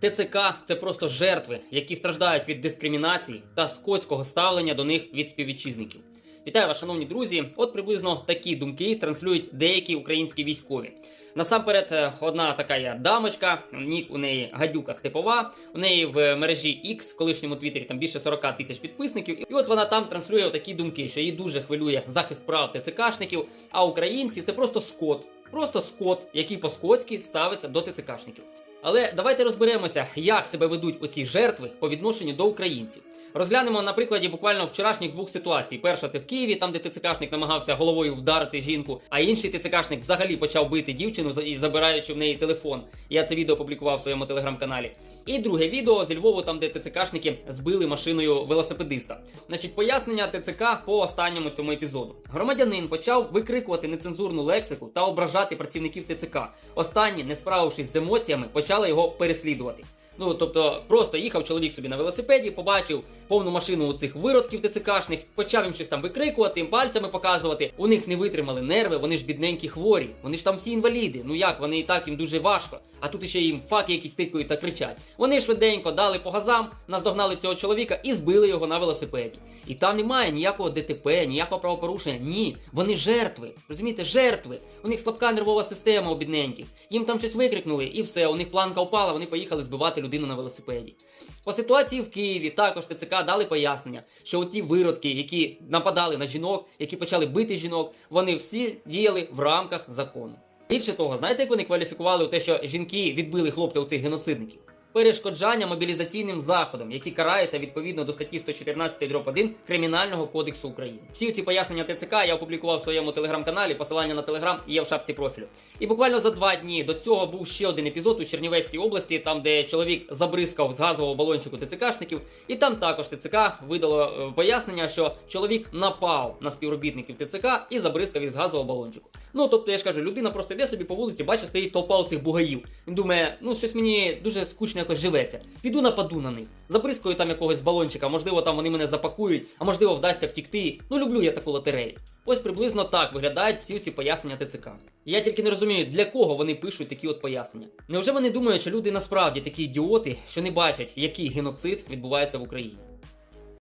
ТЦК це просто жертви, які страждають від дискримінації та скотського ставлення до них від співвітчизників. Вітаю вас, шановні друзі. От приблизно такі думки транслюють деякі українські військові. Насамперед, е, одна така є дамочка, нік у неї гадюка степова. У неї в мережі X, колишньому твіттері, там більше 40 тисяч підписників. І от вона там транслює такі думки, що її дуже хвилює захист прав ТЦКшників, а українці це просто скот. Просто скот, який по-скотськи ставиться до ТЦКшників. Але давайте розберемося, як себе ведуть оці жертви по відношенню до українців. Розглянемо на прикладі буквально вчорашніх двох ситуацій. Перша це в Києві, там де ТЦКшник намагався головою вдарити жінку, а інший ТЦКшник взагалі почав бити дівчину забираючи в неї телефон. Я це відео публікував в своєму телеграм-каналі. І друге відео зі Львову, там де ТЦКшники збили машиною велосипедиста. Значить, пояснення ТЦК по останньому цьому епізоду. Громадянин почав викрикувати нецензурну лексику та ображати працівників ТЦК. Останні, не справившись з емоціями, почали його переслідувати. Ну, тобто, просто їхав чоловік собі на велосипеді, побачив повну машину цих виродків ТЦКшних, почав їм щось там викрикувати, їм пальцями показувати. У них не витримали нерви, вони ж бідненькі хворі. Вони ж там всі інваліди. Ну як, вони і так їм дуже важко. А тут ще їм факи якісь тикають та кричать. Вони швиденько дали по газам, наздогнали цього чоловіка і збили його на велосипеді. І там немає ніякого ДТП, ніякого правопорушення. Ні, вони жертви. Розумієте, жертви. У них слабка нервова система у бідненьких. Їм там щось викрикнули, і все, у них планка впала, вони поїхали збивати людину на велосипеді. По ситуації в Києві також ТЦК дали пояснення, що ті виродки, які нападали на жінок, які почали бити жінок, вони всі діяли в рамках закону. Більше того, знаєте, як вони кваліфікували те, що жінки відбили хлопця у цих геноцидників? Перешкоджання мобілізаційним заходом, які караються відповідно до статті 114 дроб 1 Кримінального кодексу України. Всі ці пояснення ТЦК я опублікував в своєму телеграм-каналі. Посилання на телеграм є в шапці профілю. І буквально за два дні до цього був ще один епізод у Чернівецькій області, там де чоловік забризкав з газового балончику ТЦКшників, і там також ТЦК видало е, пояснення, що чоловік напав на співробітників ТЦК і забризкав із газового балончику. Ну тобто я ж кажу, людина просто йде собі по вулиці, бачить, стоїть толпа цих бугаїв. Він думає, ну щось мені дуже скучно якось живеться. Піду нападу на них. забризкую там якогось балончика, можливо, там вони мене запакують, а можливо вдасться втікти. Ну люблю я таку лотерею. Ось приблизно так виглядають всі ці пояснення ТЦК. Я тільки не розумію, для кого вони пишуть такі от пояснення. Невже вони думають, що люди насправді такі ідіоти, що не бачать, який геноцид відбувається в Україні?